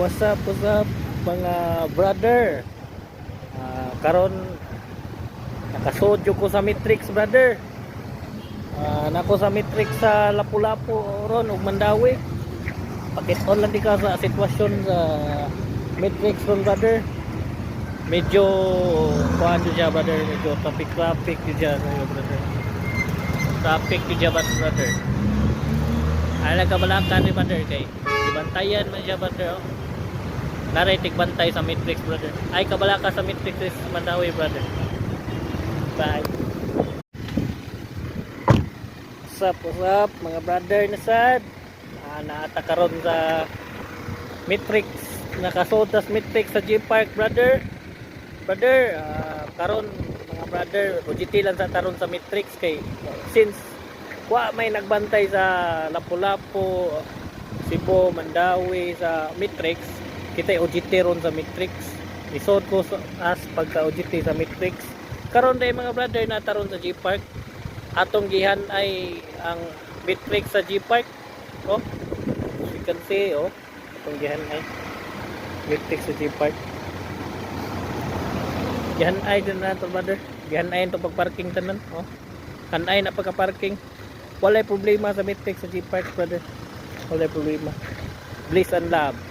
What's up, what's up mga brother? Ah, karon nakasodyo ko sa Matrix brother. Ah, nako sa Matrix sa Lapu-Lapu ron ug Mandawi. Pakit-on lang di ka sa sitwasyon sa Matrix ron brother. Medyo kuan siya brother, medyo traffic traffic siya brother. Traffic siya brother. Ay nagkabalakan ni brother kay dibantayan man siya brother. Oh. Naray tigbantay sa Matrix brother. Ay kabalaka sa Matrix Mandawi brother. Bye. What's up, what's up mga brother na sad. Ah, naata sa Matrix nakasodas Matrix sa G Park brother. Brother, ah, karon mga brother, OGT lang sa taron sa Matrix kay since wa may nagbantay sa Lapu-Lapu, Cebu, Mandawi sa Matrix, kita OGT ron sa Matrix. Isod ko as pagka OGT sa Matrix. Karon day mga brother na taron sa G Park. Atong gihan ay ang Matrix sa G Park. Oh. As you can see, oh. Atong gihan ay Matrix sa G Park. Gihan ay din na brother. Gihan ay to pagparking tanan, oh. Hanay na pagka-parking. Walay problema sa Matrix sa G Park brother. Walay problema. Bliss and love.